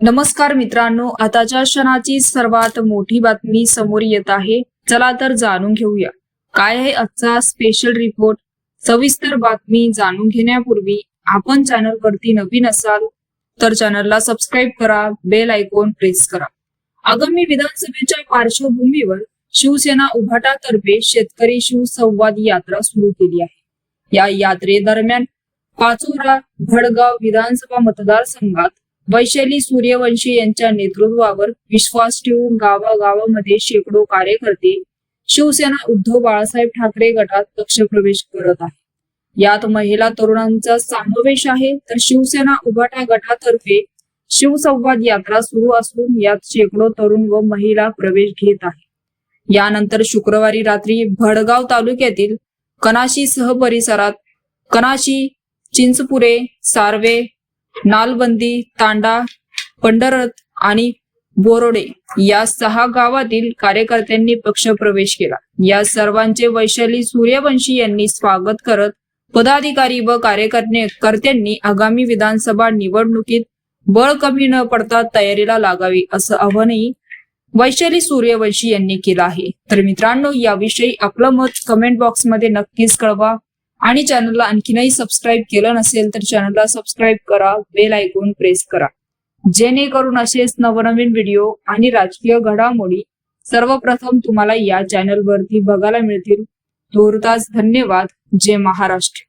नमस्कार मित्रांनो आताच्या क्षणाची सर्वात मोठी बातमी समोर येत आहे. चला तर जाणून घेऊया. काय आहे आजचा स्पेशल रिपोर्ट सविस्तर बातमी जाणून घेण्यापूर्वी आपण चॅनल वरती नवीन असाल तर चॅनलला सबस्क्राईब करा बेल आयकॉन प्रेस करा. आगामी विधानसभेच्या पार्श्वभूमीवर शिवसेना उभाटातर्फे शेतकरी शिवसंवाद यात्रा सुरू केली आहे. या यात्रेदरम्यान पाचोरा भडगाव विधानसभा मतदारसंघात वैशाली सूर्यवंशी यांच्या नेतृत्वावर विश्वास ठेवून गावागावामध्ये शेकडो कार्यकर्ते शिवसेना उद्धव बाळासाहेब ठाकरे गटात पक्षप्रवेश करत आहे यात महिला तरुणांचा समावेश आहे. तर शिवसेना उभाटा गटातर्फे शिवसंवाद यात्रा सुरू असून यात शेकडो तरुण व महिला प्रवेश घेत आहे यानंतर शुक्रवारी रात्री भडगाव तालुक्यातील कनाशी सह परिसरात कनाशी चिंचपुरे सार्वे नालबंदी तांडा पंढरत आणि बोरोडे या सहा गावातील कार्यकर्त्यांनी पक्ष प्रवेश केला. या सर्वांचे वैशाली सूर्यवंशी यांनी स्वागत करत पदाधिकारी व कार्यकर्ते कर्त्यांनी आगामी विधानसभा निवडणुकीत बळ कमी न पडता तयारीला लागावी असं आव्हानही वैशाली सूर्यवंशी यांनी केलं आहे. तर मित्रांनो याविषयी आपलं मत कमेंट बॉक्समध्ये नक्कीच कळवा. आणि चॅनलला आणखीनही सबस्क्राईब केलं नसेल तर चॅनलला सबस्क्राईब करा बेल आयकॉन प्रेस करा. जेणेकरून असेच नवनवीन व्हिडिओ आणि राजकीय घडामोडी सर्वप्रथम तुम्हाला या चॅनलवरती बघायला मिळतील. धन्यवाद. जय महाराष्ट्र.